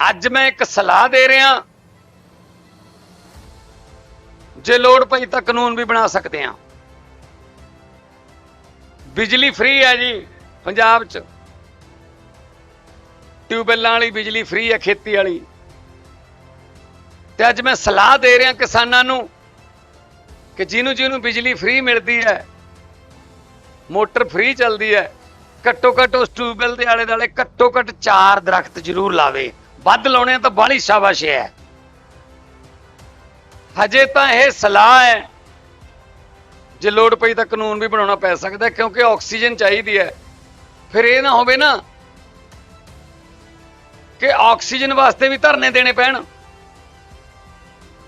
ਅੱਜ ਮੈਂ ਇੱਕ ਸਲਾਹ ਦੇ ਰਿਹਾ। ਜੇ ਲੋੜ ਪਈ ਤਾਂ ਕਾਨੂੰਨ ਵੀ ਬਣਾ ਸਕਦੇ ਆ ਬਿਜਲੀ ਫ੍ਰੀ ਹੈ ਜੀ, ਪੰਜਾਬ 'ਚ। ਟਿਊਬਵੈੱਲਾਂ ਵਾਲੀ ਬਿਜਲੀ ਫ੍ਰੀ ਹੈ, ਖੇਤੀ ਵਾਲੀ। ਤੇ ਅੱਜ ਮੈਂ ਸਲਾਹ ਦੇ ਰਿਹਾ ਕਿਸਾਨਾਂ ਨੂੰ ਕਿ ਜਿਹਨੂੰ ਜਿਹਨੂੰ ਬਿਜਲੀ ਫ੍ਰੀ ਮਿਲਦੀ ਹੈ, ਮੋਟਰ ਫ੍ਰੀ ਚੱਲਦੀ ਹੈ ਘੱਟੋ ਘੱਟ ਉਸ ਟਿਊਬਵੈੱਲ ਦੇ ਆਲੇ ਦੁਆਲੇ ਘੱਟੋ ਘੱਟ ਚਾਰ ਦਰਖਤ ਜ਼ਰੂਰ ਲਾਵੇ। ਵੱਧ ਲਾਉਣੇ ਆ ਤਾਂ ਬਾਹਲੀ ਸ਼ਾਬਾਸ਼ ਹੈ। ਹਜੇ ਤਾਂ ਇਹ ਸਲਾਹ ਹੈ। ਜੇ ਲੋੜ ਪਈ ਤਾਂ ਕਾਨੂੰਨ ਵੀ ਬਣਾਉਣਾ ਪੈ ਸਕਦਾ ਕਿਉਂਕਿ ਆਕਸੀਜਨ ਚਾਹੀਦੀ ਹੈ। ਫਿਰ ਇਹ ਨਾ ਹੋਵੇ ਨਾ ਕਿ ਆਕਸੀਜਨ ਵਾਸਤੇ ਵੀ ਧਰਨੇ ਦੇਣੇ ਪੈਣ।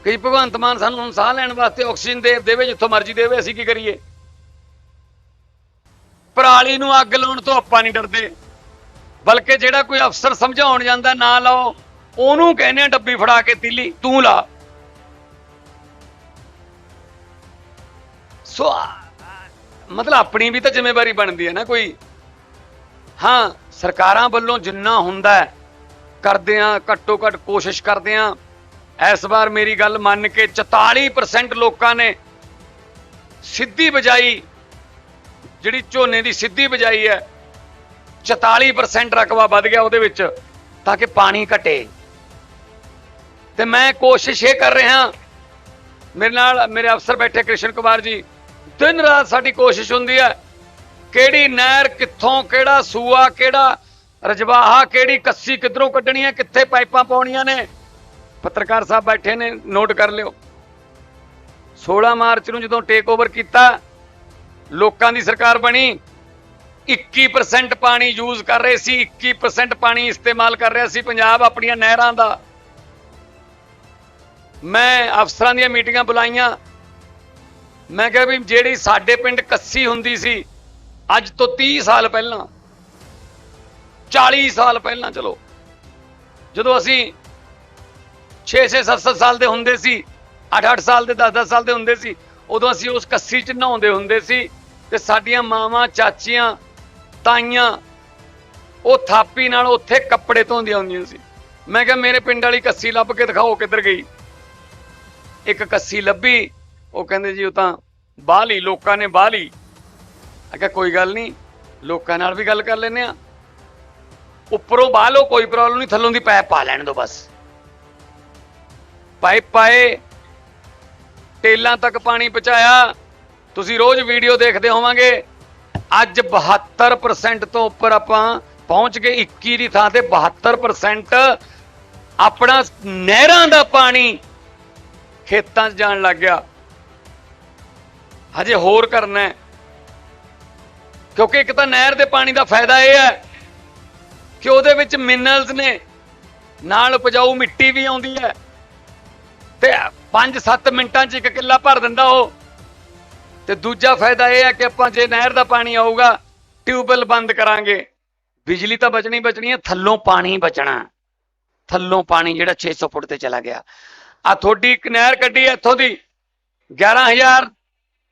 ਕਈ ਭਗਵੰਤ ਮਾਨ ਸਾਨੂੰ ਸਾਹ ਲੈਣ ਵਾਸਤੇ ਆਕਸੀਜਨ ਦੇ ਦੇਵੇ, ਜਿੱਥੋਂ ਮਰਜ਼ੀ ਦੇਵੇ, ਅਸੀਂ ਕੀ ਕਰੀਏ? ਪਰਾਲੀ ਨੂੰ ਅੱਗ ਲਾਉਣ ਤੋਂ ਆਪਾਂ ਨਹੀਂ ਡਰਦੇ। ਬਲਕਿ ਜਿਹੜਾ ਕੋਈ ਅਫਸਰ ਸਮਝਾਉਣ ਜਾਂਦਾ, ਨਾ ਲਾਓ। ਉਹਨੂੰ ਕਹਿੰਦੇ ਆ ਡੱਬੀ ਫੜਾ ਕੇ ਤੀਲੀ, ਤੂੰ ਲਾ। ਸੋ ਮਤਲਬ ਆਪਣੀ ਵੀ ਤਾਂ ਜ਼ਿੰਮੇਵਾਰੀ ਬਣਦੀ ਹੈ ਨਾ ਕੋਈ। ਹਾਂ, ਸਰਕਾਰਾਂ ਵੱਲੋਂ ਜਿੰਨਾ ਹੁੰਦਾ ਹੈ, ਕਰਦੇ ਆ ਘੱਟੋ ਘੱਟ ਕੋਸ਼ਿਸ਼ ਕਰਦੇ ਆ ਇਸ ਵਾਰ ਮੇਰੀ ਗੱਲ ਮੰਨ ਕੇ 44% ਲੋਕਾਂ ਨੇ ਸਿੱਧੀ ਬਜਾਈ, ਜਿਹੜੀ ਝੋਨੇ ਦੀ ਸਿੱਧੀ ਬਜਾਈ ਹੈ 44% ਰਕਬਾ ਵੱਧ ਗਿਆ ਉਹਦੇ ਵਿੱਚ ਤਾਂ ਕਿ ਪਾਣੀ ਘਟੇ। ਤੇ ਮੈਂ ਕੋਸ਼ਿਸ਼ ਇਹ ਕਰ ਰਿਹਾ, ਮੇਰੇ ਨਾਲ ਮੇਰੇ ਅਫਸਰ ਬੈਠੇ ਕ੍ਰਿਸ਼ਨ ਕੁਮਾਰ ਜੀ, ਦਿਨ ਰਾਤ ਸਾਡੀ ਕੋਸ਼ਿਸ਼ ਹੁੰਦੀ ਹੈ, ਕਿਹੜੀ ਨਹਿਰ ਕਿੱਥੋਂ ਕਿਹੜਾ ਸੂਆ ਕਿਹੜਾ ਰਜਵਾਹਾ ਕਿਹੜੀ ਕੱਸੀ ਕਿੱਧਰੋਂ ਕੱਢਣੀ ਹੈ, ਕਿੱਥੇ ਪਾਈਪਾਂ ਪਾਉਣੀਆਂ ਨੇ। ਪੱਤਰਕਾਰ ਸਾਹਿਬ ਬੈਠੇ ਨੇ, ਨੋਟ ਕਰ ਲਿਓ। 16 ਮਾਰਚ ਨੂੰ ਜਦੋਂ ਟੇਕ ਓਵਰ ਕੀਤਾ, ਲੋਕਾਂ ਦੀ ਸਰਕਾਰ ਬਣੀ 21% ਪਾਣੀ ਯੂਜ਼ ਕਰ ਰਹੇ ਸੀ 21% ਪਾਣੀ ਇਸਤੇਮਾਲ ਕਰ ਰਿਹਾ ਸੀ ਪੰਜਾਬ ਆਪਣੀਆਂ ਨਹਿਰਾਂ ਦਾ। ਮੈਂ ਅਫਸਰਾਂ ਦੀਆਂ ਮੀਟਿੰਗਾਂ ਬੁਲਾਈਆਂ। ਮੈਂ ਕਿਹਾ ਵੀ ਜਿਹੜੀ ਸਾਡੇ ਪਿੰਡ ਕੱਸੀ ਹੁੰਦੀ ਸੀ, ਅੱਜ ਤੋਂ 30 ਸਾਲ ਪਹਿਲਾਂ 40 ਸਾਲ ਪਹਿਲਾਂ, ਚਲੋ, ਜਦੋਂ ਅਸੀਂ 6-6 7-7 ਸਾਲ ਦੇ ਹੁੰਦੇ ਸੀ 8-8 ਸਾਲ ਦੇ 10-10 ਸਾਲ ਦੇ ਹੁੰਦੇ ਸੀ, ਉਦੋਂ ਅਸੀਂ ਉਸ ਕੱਸੀ 'ਚ ਨਹਾਉਂਦੇ ਹੁੰਦੇ ਸੀ ਤੇ ਸਾਡੀਆਂ ਮਾਵਾਂ, ਚਾਚੀਆਂ ਤਾਈਆਂ, ਉਹ ਥਾਪੀ ਨਾਲ ਉੱਥੇ ਕੱਪੜੇ ਧੋਂਦੀਆਂ ਹੁੰਦੀਆਂ ਸੀ। ਮੈਂ ਕਿਹਾ, ਮੇਰੇ ਪਿੰਡ ਵਾਲੀ ਕੱਸੀ ਲੱਭ ਕੇ ਦਿਖਾਓ ਕਿੱਧਰ ਗਈ? ਇੱਕ ਕੱਸੀ ਲੱਭੀ, ਉਹ ਕਹਿੰਦੇ, ਜੀ, ਉਹ ਤਾਂ ਬਾਹ ਲਈ ਲੋਕਾਂ ਨੇ ਬਾਹਲੀ। ਮੈਂ ਕਿਹਾ, ਕੋਈ ਗੱਲ ਨਹੀਂ, ਲੋਕਾਂ ਨਾਲ ਵੀ ਗੱਲ ਕਰ ਲੈਨੇ ਆ ਉੱਪਰੋਂ ਬਾਹ ਲਓ, ਕੋਈ ਪ੍ਰੋਬਲਮ ਨਹੀਂ, ਥੱਲੋਂ ਦੀ ਪਾਇਪ ਪਾ ਲੈਣ ਦਿਓ ਬਸ। ਪਾਈਪ ਪਾਏ, ਟੇਲਾਂ ਤੱਕ ਪਾਣੀ ਪਹੁੰਚਾਇਆ। ਤੁਸੀਂ ਰੋਜ਼ ਵੀਡੀਓ ਦੇਖਦੇ ਹੋਵਾਂਗੇ ਅੱਜ 72% ਤੋਂ ਉੱਪਰ ਆਪਾਂ ਪਹੁੰਚ ਗਏ 21 ਦੀ ਥਾਂ ਤੇ 72% ਆਪਣਾ ਨਹਿਰਾਂ ਦਾ ਪਾਣੀ ਖੇਤਾਂ 'ਚ ਜਾਣ ਲੱਗ ਗਿਆ। ਹਜੇ ਹੋਰ ਕਰਨਾ ਹੈ। ਕਿਉਂਕਿ ਇੱਕ ਤਾਂ ਨਹਿਰ ਦੇ ਪਾਣੀ ਦਾ ਫਾਇਦਾ ਇਹ ਹੈ ਕਿ ਉਹਦੇ ਵਿੱਚ ਮਿਨਰਲਸ ਨੇ, ਨਾਲ ਉਪਜਾਊ ਮਿੱਟੀ ਵੀ ਆਉਂਦੀ ਹੈ ਤੇ 5-7 ਮਿੰਟਾਂ 'ਚ ਇੱਕ ਕਿੱਲਾ ਭਰ ਦਿੰਦਾ ਉਹ। ਤੇ ਦੂਜਾ ਫਾਇਦਾ ਇਹ ਹੈ ਕਿ ਆਪਾਂ ਜੇ ਨਹਿਰ ਦਾ ਪਾਣੀ ਆਊਗਾ, ਟਿਊਬਵੈਲ ਬੰਦ ਕਰਾਂਗੇ। ਬਿਜਲੀ ਤਾਂ ਬਚਣੀ ਬਚਣੀ ਹੈ, ਥੱਲੋਂ ਪਾਣੀ ਬਚਣਾ। ਥੱਲੋਂ ਪਾਣੀ ਜਿਹੜਾ 600 ਫੁੱਟ ਤੇ ਚਲਾ ਗਿਆ। ਆ ਤੁਹਾਡੀ ਇੱਕ ਨਹਿਰ ਕੱਢੀ ਹੈ ਇੱਥੋਂ ਦੀ 11000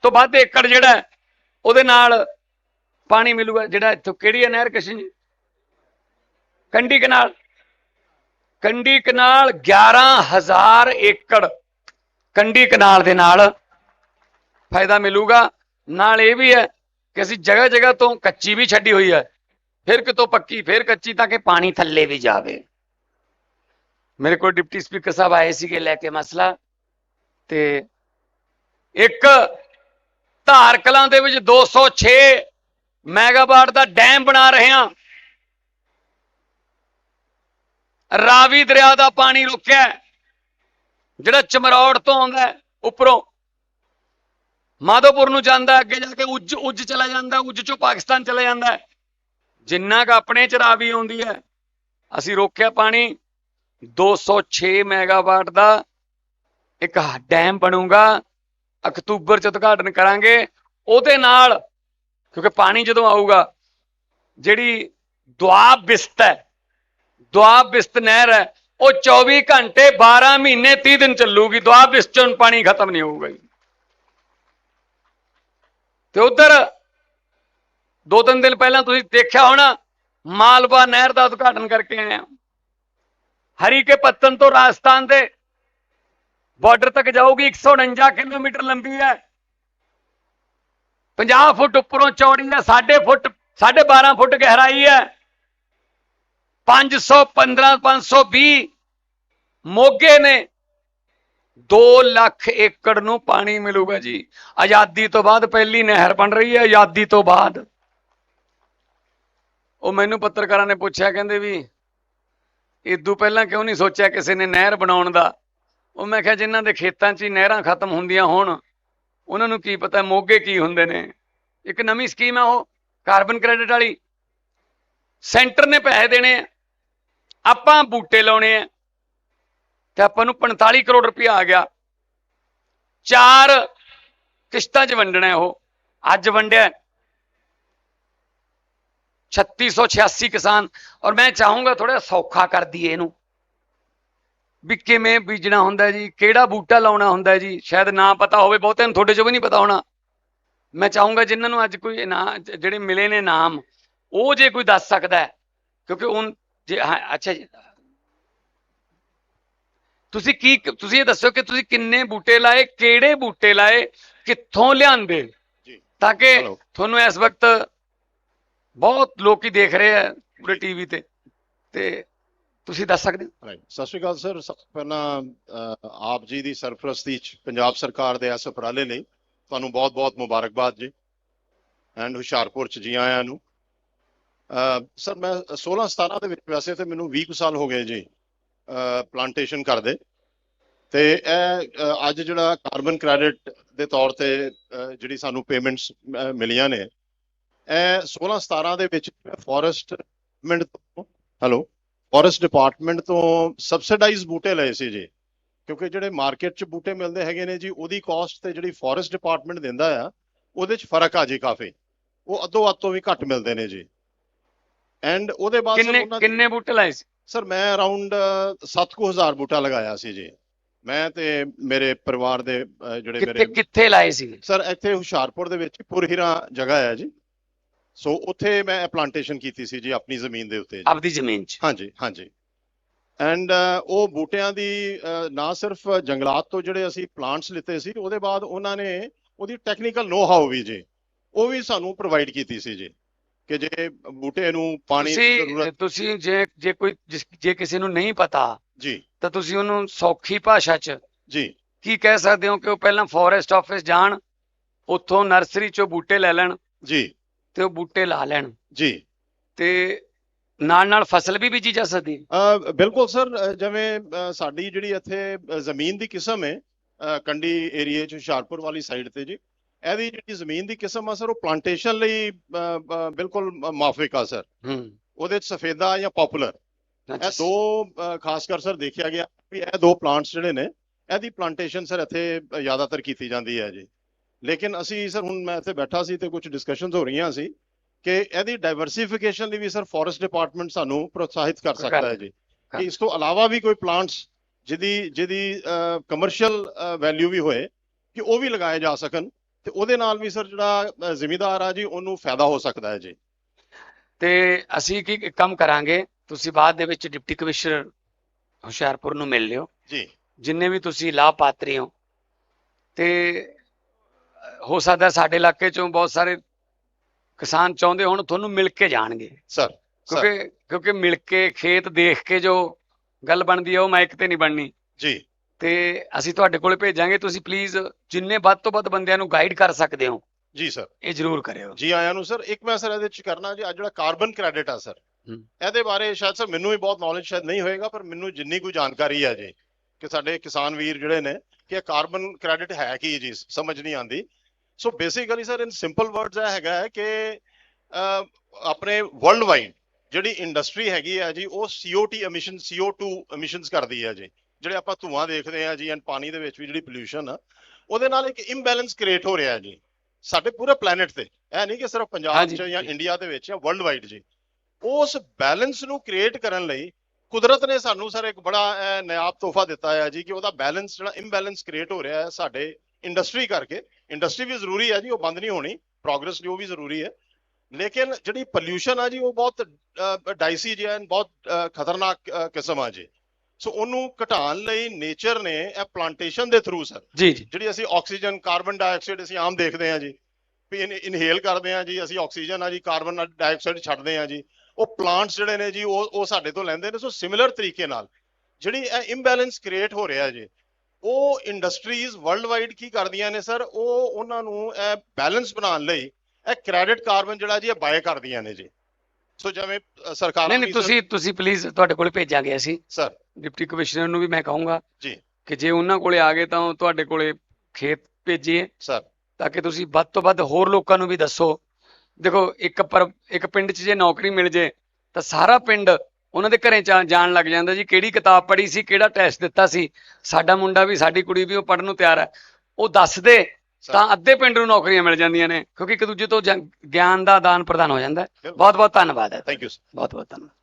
ਤੋਂ ਵੱਧ ਏਕੜ ਜਿਹੜਾ ਉਹਦੇ ਨਾਲ ਪਾਣੀ ਮਿਲੂਗਾ। ਜਿਹੜਾ ਇੱਥੋਂ ਕਿਹੜੀ ਹੈ ਨਹਿਰ ਕਿਸ਼ਨ ਜੀ ਕੰਡੀ ਕਨਾਲ। ਕੰਡੀ ਕਨਾਲ 11000 ਏਕੜ। ਕੰਢੀ ਕਨਾਲ ਦੇ ਨਾਲ ਫਾਇਦਾ ਮਿਲੂਗਾ। ਨਾਲ ਇਹ ਵੀ ਹੈ ਕਿ ਅਸੀਂ ਜਗ੍ਹਾ ਜਗ੍ਹਾ ਤੋਂ ਕੱਚੀ ਵੀ ਛੱਡੀ ਹੋਈ ਹੈ। ਫਿਰ ਕਿਤੋਂ ਪੱਕੀ, ਫਿਰ ਕੱਚੀ ਤਾਂ ਕਿ ਪਾਣੀ ਥੱਲੇ ਵੀ ਜਾਵੇ। ਮੇਰੇ ਕੋਲ ਡਿਪਟੀ ਸਪੀਕਰ ਸਾਹਿਬ ਆਏ ਸੀਗੇ ਲੈ ਕੇ ਮਸਲਾ। ਤੇ ਇੱਕ ਧਾਰ ਕਲਾਂ ਦੇ ਵਿੱਚ 206 ਮੈਗਾਵਾਟ ਦਾ ਡੈਮ ਬਣਾ ਰਹੇ ਹਾਂ। ਰਾਵੀ ਦਰਿਆ ਦਾ ਪਾਣੀ ਰੁਕਿਆ ਜਿਹੜਾ ਚਮਰੌੜ ਤੋਂ ਆਉਂਦਾ ਉੱਪਰੋਂ ਮਾਧੋਪੁਰ ਨੂੰ ਜਾਂਦਾ ਅੱਗੇ ਜਾ ਕੇ ਉੱਜ ਉੱਜ ਚਲਾ ਜਾਂਦਾ ਉੱਜ ਚੋਂ ਪਾਕਿਸਤਾਨ ਚਲਾ ਜਾਂਦਾ ਜਿੰਨਾ ਕ ਆਪਣੇ ਚ ਰਾਵੀ ਆਉਂਦੀ ਹੈ, ਅਸੀਂ ਰੋਕਿਆ ਪਾਣੀ 206 ਮੈਗਾਵਾਟ ਦਾ ਇੱਕ ਡੈਮ ਬਣੂਗਾ, ਅਕਤੂਬਰ ਚ ਉਦਘਾਟਨ ਕਰਾਂਗੇ। ਉਹਦੇ ਨਾਲ, ਕਿਉਂਕਿ ਪਾਣੀ ਜਦੋਂ ਆਊਗਾ, ਜਿਹੜੀ ਦੁਆਬ ਬਿਸਤ ਹੈ, ਦੁਆਬ ਬਿਸਤ ਨਹਿਰ ਹੈ, ਉਹ 24 ਘੰਟੇ 12 ਮਹੀਨੇ 30 ਦਿਨ ਚੱਲੂਗੀ। ਦੁਆਬ ਬਿਸਤ ਚੋਂ ਪਾਣੀ ਖਤਮ ਨਹੀਂ ਹੋਊਗਾ ਜੀ। ਤੇ ਉਧਰ ਦੋ ਤਿੰਨ ਦਿਨ ਪਹਿਲਾਂ ਤੁਸੀਂ ਦੇਖਿਆ ਹੋਣਾ, ਮਾਲਵਾ ਨਹਿਰ ਦਾ ਉਦਘਾਟਨ ਕਰਕੇ ਆਏ ਆ। ਹਰੀ ਕੇ ਪੱਤਨ ਤੋਂ ਰਾਜਸਥਾਨ ਦੇ ਬਾਰਡਰ ਤੱਕ ਜਾਊਗੀ 149 ਕਿਲੋਮੀਟਰ ਲੰਬੀ ਹੈ। 50 ਫੁੱਟ ਉੱਪਰੋਂ ਚੌੜੀ ਹੈ 6 ਫੁੱਟ 12.5 ਫੁੱਟ ਗਹਿਰਾਈ ਹੈ। 515 520 ਮੋਗੇ ਨੇ 2 ਲੱਖ ਏਕੜ ਨੂੰ ਪਾਣੀ ਮਿਲੂਗਾ ਜੀ। ਆਜ਼ਾਦੀ ਤੋਂ ਬਾਅਦ ਪਹਿਲੀ ਨਹਿਰ ਬਣ ਰਹੀ ਹੈ, ਆਜ਼ਾਦੀ ਤੋਂ ਬਾਅਦ। ਉਹ ਮੈਨੂੰ ਪੱਤਰਕਾਰਾਂ ਨੇ ਪੁੱਛਿਆ, ਕਹਿੰਦੇ ਵੀ ਇਦੋਂ ਪਹਿਲਾਂ ਕਿਉਂ ਨਹੀਂ ਸੋਚਿਆ ਕਿਸੇ ਨੇ ਨਹਿਰ ਬਣਾਉਣ ਦਾ? ਉਹ ਮੈਂ ਕਿਹਾ, ਜਿਨ੍ਹਾਂ ਦੇ ਖੇਤਾਂ 'ਚ ਹੀ ਨਹਿਰਾਂ ਖਤਮ ਹੁੰਦੀਆਂ ਹੋਣ, ਉਹਨਾਂ ਨੂੰ ਕੀ ਪਤਾ ਮੋਗੇ ਕੀ ਹੁੰਦੇ ਨੇ। ਇੱਕ ਨਵੀਂ ਸਕੀਮ ਹੈ ਉਹ, ਕਾਰਬਨ ਕ੍ਰੈਡਿਟ ਵਾਲੀ। ਸੈਂਟਰ ਨੇ ਪੈਸੇ ਦੇਣੇ ਆ। ਆਪਾਂ ਬੂਟੇ ਲਾਉਣੇ ਆ। ਤੇ ਆਪਾਂ ਨੂੰ 45 ਕਰੋੜ ਰੁਪਇਆ ਆ ਗਿਆ। ਚਾਰ ਕਿਸ਼ਤਾਂ 'ਚ ਵੰਡਣਾ ਉਹ। ਅੱਜ ਵੰਡਿਆ ਹੈ। 3686 ਕਿਸਾਨ। ਔਰ ਮੈਂ ਚਾਹੂੰਗਾ ਥੋੜਾ ਸੌਖਾ ਕਰ ਦਈਏ ਇਹਨੂੰ। ਵੀ ਕਿਵੇਂ ਬੀਜਣਾ ਹੁੰਦਾ ਜੀ, ਕਿਹੜਾ ਬੂਟਾ ਲਾਉਣਾ ਹੁੰਦਾ ਜੀ। ਸ਼ਾਇਦ ਨਾ ਪਤਾ ਹੋਵੇ, ਬਹੁਤਿਆਂ ਨੂੰ ਤੁਹਾਡੇ ਚੋਂ ਵੀ ਨਹੀਂ ਪਤਾ ਹੋਣਾ। ਮੈਂ ਚਾਹੂੰਗਾ ਜਿਨ੍ਹਾਂ ਨੂੰ ਅੱਜ ਕੋਈ ਨਾ, ਜਿਹੜੇ ਮਿਲੇ ਨੇ ਨਾਮ, ਉਹ ਜੇ ਕੋਈ ਦੱਸ ਸਕਦਾ ਕਿਉਂਕਿ ਉਹ ਜੇ, ਹਾਂ, ਅੱਛਾ ਜੀ ਤੁਸੀਂ ਕੀ ਤੁਸੀਂ ਇਹ ਦੱਸੋ ਕਿ ਤੁਸੀਂ ਕਿੰਨੇ ਬੂਟੇ ਲਾਏ ਕਿਹੜੇ ਬੂਟੇ ਲਾਏ ਕਿੱਥੋਂ ਲਿਆਂਦੇ? ਜੀ। ਤਾਂ ਕਿ. ਤੁਹਾਨੂੰ ਇਸ ਵਕਤ ਬਹੁਤ ਲੋਕੀ ਦੇਖ ਰਹੇ ਆ ਪੂਰੇ ਟੀਵੀ ਤੇ। ਤੇ ਤੁਸੀਂ ਦੱਸ ਸਕਦੇ ਹੋ? ਸਤਿ ਸ਼੍ਰੀ ਅਕਾਲ ਸਰ। ਪਹਿਲਾਂ ਆਪ ਜੀ ਦੀ ਸਰਪ੍ਰਸਤੀ ਚ ਪੰਜਾਬ ਸਰਕਾਰ ਦੇ ਇਸ ਉਪਰਾਲੇ ਲਈ ਤੁਹਾਨੂੰ ਬਹੁਤ-ਬਹੁਤ ਮੁਬਾਰਕਬਾਦ ਜੀ। ਐਂਡ ਹੁਸ਼ਿਆਰਪੁਰ ਚ ਜੀ ਆਇਆਂ ਨੂੰ। ਸਰ ਮੈਂ 16 17 ਦੇ ਵਿੱਚ ਵੈਸੇ ਤੇ ਮੈਨੂੰ 20 ਕੁ ਸਾਲ ਹੋ ਗਏ ਜੀ। ਪਲਾਂਟੇਸ਼ਨ ਕਰਦੇ। ਤੇ ਇਹ ਅੱਜ ਜਿਹੜਾ ਕਾਰਬਨ ਕ੍ਰੈਡਿਟ ਦੇ ਤੌਰ ਤੇ ਜਿਹੜੀ ਸਾਨੂੰ ਪੇਮੈਂਟਸ ਮਿਲੀਆਂ ਨੇ ਇਹ 16 17 ਦੇ ਵਿੱਚ ਫੋਰੈਸਟ ਮਿੰਟ ਤੋਂ ਹੈਲੋ ਫੋਰੈਸਟ ਡਿਪਾਰਟਮੈਂਟ ਤੋਂ ਸਬਸਿਡਾਈਜ਼ ਬੂਟੇ ਲਏ ਸੀ ਜੀ। ਕਿਉਂਕਿ ਜਿਹੜੇ ਮਾਰਕੀਟ 'ਚ ਬੂਟੇ ਮਿਲਦੇ ਹੈਗੇ ਨੇ ਜੀ ਉਹਦੀ ਕਾਸਟ ਤੇ ਜਿਹੜੀ ਫੋਰੈਸਟ ਡਿਪਾਰਟਮੈਂਟ ਦਿੰਦਾ ਆ ਉਹਦੇ 'ਚ ਫ਼ਰਕ ਆ ਜੀ ਕਾਫੀ। ਉਹ ਅੱਧੋ ਅੱਧ ਤੋਂ ਵੀ ਘੱਟ ਮਿਲਦੇ ਨੇ ਜੀ। ਐਂਡ ਉਹਦੇ ਬਾਅਦ ਕਿੰਨੇ ਕਿੰਨੇ ਬੂਟੇ ਲਾਏ ਸੀ? ਸਰ ਮੈਂ ਅਰਾਊਂਡ 7000 ਬੂਟਾ ਲਗਾਇਆ ਸੀ ਜੀ। ਮੈਂ ਤੇ ਮੇਰੇ ਪਰਿਵਾਰ ਦੇ ਜਿਹੜੇ ਮੇਰੇ ਕਿੱਥੇ ਲਾਏ ਸੀ? ਸਰ ਇੱਥੇ ਹੁਸ਼ਿਆਰਪੁਰ ਦੇ ਵਿੱਚ ਪੁਰਹੀਰਾ ਜਗ੍ਹਾ ਹੈ ਜੀ। ਸੋ ਉੱਥੇ ਮੈਂ ਪਲਾਂਟੇਸ਼ਨ ਕੀਤੀ ਸੀ ਜੀ ਆਪਣੀ ਜ਼ਮੀਨ ਦੇ ਉੱਤੇ ਆਪਦੀ ਜ਼ਮੀਨ 'ਚ? ਹਾਂਜੀ ਹਾਂਜੀ। ਐਂਡ ਉਹ ਬੂਟਿਆਂ ਦੀ ਨਾ ਸਿਰਫ ਜੰਗਲਾਤ ਤੋਂ ਜਿਹੜੇ ਅਸੀਂ ਪਲਾਂਟਸ ਲਿੱਤੇ ਸੀ ਉਹਦੇ ਬਾਅਦ ਉਹਨਾਂ ਨੇ ਉਹਦੀ ਟੈਕਨੀਕਲ ਨੋ ਹਾਊ ਵੀ ਜੀ ਉਹ ਵੀ ਸਾਨੂੰ ਪ੍ਰੋਵਾਈਡ ਕੀਤੀ ਸੀ ਜੀ। ਕਿ ਜੇ ਬੂਟੇ ਨੂੰ ਪਾਣੀ ਦੀ ਤੁਸੀਂ ਜ਼ਰੂਰਤ ਤੁਸੀਂ ਜੇ ਜੇ ਕੋਈ ਜਿਸ- ਜੇ ਕਿਸੇ ਨੂੰ ਨਹੀਂ ਪਤਾ ਜੀ। ਤਾਂ ਤੁਸੀਂ ਉਹਨੂੰ ਸੌਖੀ ਭਾਸ਼ਾ 'ਚ ਜੀ। ਕੀ ਕਹਿ ਸਕਦੇ ਹੋ ਕਿ ਉਹ ਪਹਿਲਾਂ ਫੋਰੈਸਟ ਆਫਿਸ ਜਾਣ ਉੱਥੋਂ ਨਰਸਰੀ 'ਚੋਂ ਬੂਟੇ ਲੈ ਲੈਣ ਜੀ। ਤੇ ਉਹ ਬੂਟੇ ਲਾ ਲੈਣ। ਜੀ। ਤੇ ਨਾਲ ਨਾਲ ਫਸਲ ਵੀ ਬੀਜੀ ਜਾ ਸਕਦੀ ਹੈ। ਅਹ, ਬਿਲਕੁਲ ਸਰ ਜਿਵੇਂ ਸਾਡੀ ਜਿਹੜੀ ਇੱਥੇ ਜ਼ਮੀਨ ਦੀ ਕਿਸਮ ਹੈ ਅਹ, ਕੰਡੀ ਏਰੀਏ ਚ ਹੁਸ਼ਿਆਰਪੁਰ ਵਾਲੀ ਸਾਈਡ ਤੇ ਜੀ ਇਹਦੀ ਜਿਹੜੀ ਜ਼ਮੀਨ ਦੀ ਕਿਸਮ ਆ ਸਰ ਉਹ ਪਲਾਂਟੇਸ਼ਨ ਲਈ ਬਿਲਕੁਲ ਮਾਫਿਕ ਆ ਸਰ। ਹੂੰ। ਉਹਦੇ ਚ ਸਫੇਦਾ ਜਾਂ ਪਪੂਲਰ ਇਹ ਦੋ ਖਾਸ ਕਰ ਸਰ ਦੇਖਿਆ ਗਿਆ ਵੀ ਇਹ ਦੋ ਪਲਾਂਟਸ ਜਿਹੜੇ ਨੇ ਇਹਦੀ ਪਲਾਂਟੇਸ਼ਨ ਸਰ ਇੱਥੇ ਜ਼ਿਆਦਾਤਰ ਕੀਤੀ ਜਾਂਦੀ ਹੈ ਜੀ। ਲੇਕਿਨ ਅਸੀਂ ਸਰ ਹੁਣ ਮੈਂ ਇੱਥੇ ਬੈਠਾ ਸੀ ਤੇ ਕੁਝ ਡਿਸਕਸ਼ਨਸ ਹੋ ਰਹੀਆਂ ਸੀ ਕਿ ਇਹਦੀ ਡਾਈਵਰਸਿਫਿਕੇਸ਼ਨ ਲਈ ਵੀ ਸਰ ਫੋਰੈਸਟ ਡਿਪਾਰਟਮੈਂਟ ਸਾਨੂੰ ਪ੍ਰੋਤਸਾਹਿਤ ਕਰ ਸਕਦਾ ਹੈ ਜੀ। ਕਿ ਇਸ ਤੋਂ ਇਲਾਵਾ ਵੀ ਕੋਈ ਪਲਾਂਟਸ ਜਿਹਦੀ ਜਿਹਦੀ ਕਮਰਸ਼ੀਅਲ ਵੈਲਿਊ ਵੀ ਹੋਏ ਕਿ ਉਹ ਵੀ ਲਗਾਏ ਜਾ ਸਕਣ। ਤੇ ਉਹਦੇ ਨਾਲ ਵੀ ਸਰ ਜਿਹੜਾ ਜ਼ਿਮੀਂਦਾਰ ਆ ਜੀ ਉਹਨੂੰ ਫਾਇਦਾ ਹੋ ਸਕਦਾ ਹੈ ਜੀ। ਤੇ ਅਸੀਂ ਕੀ ਕੰਮ ਕਰਾਂਗੇ ਤੁਸੀਂ ਬਾਅਦ ਦੇ ਵਿੱਚ ਡਿਪਟੀ ਕਮਿਸ਼ਨਰ ਹੁਸ਼ਿਆਰਪੁਰ ਨੂੰ ਮਿਲ ਲਿਓ। ਜੀ। ਜਿੰਨੇ ਵੀ ਤੁਸੀਂ ਲਾਭਪਾਤਰੀ ਹੋ ਤੇ ਹੋ ਸਕਦਾ ਸਾਡੇ ਇਲਾਕੇ ਚੋਂ ਬਹੁਤ ਸਾਰੇ ਕਿਸਾਨ ਚਾਹੁੰਦੇ ਹੁਣ ਤੁਹਾਨੂੰ ਮਿਲ ਕੇ ਜਾਣਗੇ। Sir sir. ਕਿਉਂਕਿ ਕਿਉਂਕਿ ਮਿਲ ਕੇ ਖੇਤ ਦੇਖ ਕੇ ਜੋ ਗੱਲ ਬਣਦੀ ਹੈ ਉਹ ਮਾਈਕ ਤੇ ਨਹੀਂ ਬਣਨੀ। ਜੀ। ਤੇ ਅਸੀਂ ਤੁਹਾਡੇ ਕੋਲੇ ਭੇਜਾਂਗੇ ਤੁਸੀਂ ਪਲੀਜ਼ ਜਿੰਨੇ ਵੱਧ ਤੋਂ ਵੱਧ ਬੰਦਿਆਂ ਨੂੰ ਗਾਈਡ ਕਰ ਸਕਦੇ ਹੋ। ਜੀ ਸਰ ਇਹ ਜ਼ਰੂਰ ਕਰਿਓ। ਜੀ ਆਇਆਂ ਨੂੰ ਸਰ ਇੱਕ ਮੈਂ ਸਰ ਇਹਦੇ ਚ ਕਰਨਾ ਜੀ ਅੱਜ ਜਿਹੜਾ ਕਾਰਬਨ ਕ੍ਰੈਡਿਟ ਆ ਸਰ। ਇਹਦੇ ਬਾਰੇ ਸ਼ਾਇਦ ਸਰ ਮੈਨੂੰ ਵੀ ਬਹੁਤ ਨੌਲੇਜ ਸ਼ਾਇਦ ਨਹੀਂ ਹੋਏਗਾ ਪਰ ਮੈਨੂੰ ਜਿੰਨੀ ਕੋਈ ਜਾਣਕਾਰੀ ਹੈ ਜੀ ਕਿ ਸਾਡੇ ਕਿਸਾਨ ਵੀਰ ਜਿਹੜੇ ਨੇ ਕਿ ਇਹ ਕਾਰਬਨ ਕ੍ਰੈਡਿਟ ਹੈ ਕੀ ਜੀ ਸਮਝ ਨਹੀਂ ਆਉਂਦੀ। So basically sir in simple words ਇਹ ਹੈਗਾ ਹੈ ਕਿ ਆਪਣੇ ਵਰਲਡ ਵਾਈਡ ਜਿਹੜੀ ਇੰਡਸਟਰੀ ਹੈਗੀ ਹੈ ਜੀ ਉਹ CO2 ਐਮਿਸ਼ਨ CO2 ਐਮਿਸ਼ਨਸ ਕਰਦੀ ਹੈ ਜੀ। ਜਿਹੜੇ ਆਪਾਂ ਧੂਆਂ ਦੇਖਦੇ ਆ ਜੀ ਐਂਡ ਪਾਣੀ ਦੇ ਵਿੱਚ ਵੀ ਜਿਹੜੀ ਪੋਲਿਊਸ਼ਨ ਆ ਉਹਦੇ ਨਾਲ ਇੱਕ ਇੰਬੈਲੈਂਸ ਕ੍ਰੀਏਟ ਹੋ ਰਿਹਾ ਜੀ। ਸਾਡੇ ਪੂਰੇ ਪਲੈਨਟ ਤੇ। ਇਹ ਨਹੀਂ ਕਿ ਸਿਰਫ ਪੰਜਾਬ 'ਚ ਜਾਂ। ਇੰਡੀਆ ਦੇ ਵਿੱਚ ਜਾਂ ਵਰਲਡ ਵਾਈਡ ਜੀ। ਉਸ ਬੈਲੈਂਸ ਨੂੰ ਕ੍ਰੀਏਟ ਕਰਨ ਲਈ ਕੁਦਰਤ ਨੇ ਸਾਨੂੰ ਸਰ ਇੱਕ ਬੜਾ ਨਾਯਾਬ ਤੋਹਫਾ ਦਿੱਤਾ ਹੈ ਜੀ ਕਿ ਉਹਦਾ ਬੈਲੈਂਸ ਜਿਹੜਾ ਇੰਬੈਲੈਂਸ ਕ੍ਰੀਏਟ ਹੋ ਰਿਹਾ ਹੈ ਸਾਡੇ ਇੰਡਸਟਰੀ ਕਰਕੇ। ਇੰਡਸਟਰੀ ਵੀ ਜ਼ਰੂਰੀ ਹੈ ਜੀ ਉਹ ਬੰਦ ਨਹੀਂ ਹੋਣੀ। ਪ੍ਰੋਗਰੈਸ ਲਈ ਉਹ ਵੀ ਜ਼ਰੂਰੀ ਹੈ। ਲੇਕਿਨ ਜਿਹੜੀ ਪੋਲਿਊਸ਼ਨ ਆ ਜੀ ਉਹ ਬਹੁਤ ਡਾਈਸੀ ਜੀ ਹੈ ਬਹੁਤ ਖਤਰਨਾਕ ਕਿਸਮ ਆ ਜੀ। ਸੋ ਉਹਨੂੰ ਘਟਾਉਣ ਲਈ ਨੇਚਰ ਨੇ ਇਹ ਪਲਾਂਟੇਸ਼ਨ ਦੇ ਥਰੂ ਸਰ ਜੀ ਜੀ। ਜਿਹੜੀ ਅਸੀਂ ਆਕਸੀਜਨ ਕਾਰਬਨ ਡਾਈਆਕਸਾਈਡ ਅਸੀਂ ਆਮ ਦੇਖਦੇ ਹਾਂ ਜੀ। ਵੀ ਇਨਹੇਲ ਕਰਦੇ ਹਾਂ ਜੀ ਅਸੀਂ ਆਕਸੀਜਨ ਆ ਜੀ ਕਾਰਬਨ ਡਾਈਆਕਸਾਈਡ ਛੱਡਦੇ ਹਾਂ ਜੀ। ਉਹ ਪਲਾਂਟਸ ਜਿਹੜੇ ਨੇ ਜੀ ਉਹ ਉਹ ਸਾਡੇ ਤੋਂ ਲੈਂਦੇ ਨੇ। ਸੋ ਸਿਮਿਲਰ ਤਰੀਕੇ ਨਾਲ ਜਿਹੜੀ ਇਹ ਇੰਬੈਲੈਂਸ ਕ੍ਰੀਏਟ ਹੋ ਰਿਹਾ ਜੀ ਉਹ ਇੰਡਸਟਰੀਜ਼ ਵਰਲਡ ਵਾਈਡ ਕੀ ਕਰਦੀਆਂ ਨੇ ਸਰ ਉਹ ਉਹਨਾਂ ਨੂੰ ਇਹ ਬੈਲੈਂਸ ਬਣਾਉਣ ਲਈ ਇਹ ਕ੍ਰੈਡਿਟ ਕਾਰਬਨ ਜਿਹੜਾ ਜੀ ਇਹ ਬਾਏ ਕਰਦੀਆਂ ਨੇ ਜੀ। ਸੋ ਜਿਵੇਂ ਸਰਕਾਰਾਂ ਨਹੀਂ ਤੁਸੀਂ ਤੁਸੀਂ ਪਲੀਜ਼ ਤੁਹਾਡੇ ਕੋਲ ਭੇਜਾਂਗੇ ਅਸੀਂ ਸਰ ਡਿਪਟੀ ਕਮਿਸ਼ਨਰ ਨੂੰ ਵੀ ਮੈਂ ਕਹੂੰਗਾ ਜੀ। ਕਿ ਜੇ ਉਹਨਾਂ ਕੋਲੇ ਆ ਗਏ ਤਾਂ ਉਹ ਤੁਹਾਡੇ ਕੋਲੇ ਖੇਤ ਭੇਜੀਏ। ਸਰ। ਤਾਂ ਕਿ ਤੁਸੀਂ ਵੱਧ ਤੋਂ ਵੱਧ ਹੋਰ ਲੋਕਾਂ ਨੂੰ ਵੀ ਦੱਸੋ। ਦੇਖੋ ਇੱਕ ਪਰ ਇੱਕ ਪਿੰਡ 'ਚ ਜੇ ਨੌਕਰੀ ਮਿਲ ਜੇ ਤਾਂ ਸਾਰਾ ਪਿੰਡ ਉਹਨਾਂ ਦੇ ਘਰੇ ਜਾਣ ਲੱਗ ਜਾਂਦਾ ਜੀ। ਕਿਹੜੀ ਕਿਤਾਬ ਪੜ੍ਹੀ ਸੀ ਕਿਹੜਾ ਟੈਸਟ ਦਿੱਤਾ ਸੀ। ਸਾਡਾ ਮੁੰਡਾ ਵੀ ਸਾਡੀ ਕੁੜੀ ਵੀ ਉਹ ਪੜ੍ਹਨ ਨੂੰ ਤਿਆਰ ਹੈ। ਉਹ ਦੱਸ ਦੇ ਸਰ। ਤਾਂ ਅੱਧੇ ਪਿੰਡ ਨੂੰ ਨੌਕਰੀਆਂ ਮਿਲ ਜਾਂਦੀਆਂ ਨੇ। ਕਿਉਂਕਿ ਇੱਕ ਦੂਜੇ ਤੋਂ ਗਿਆਨ ਦਾ ਆਦਾਨ ਪ੍ਰਦਾਨ ਹੋ ਜਾਂਦਾ ਹੈ। ਬਹੁਤ ਬਹੁਤ ਧੰਨਵਾਦ ਹੈ। ਥੈਂਕ ਯੂ ਬਹੁਤ ਬਹੁਤ ਧੰਨਵਾਦ।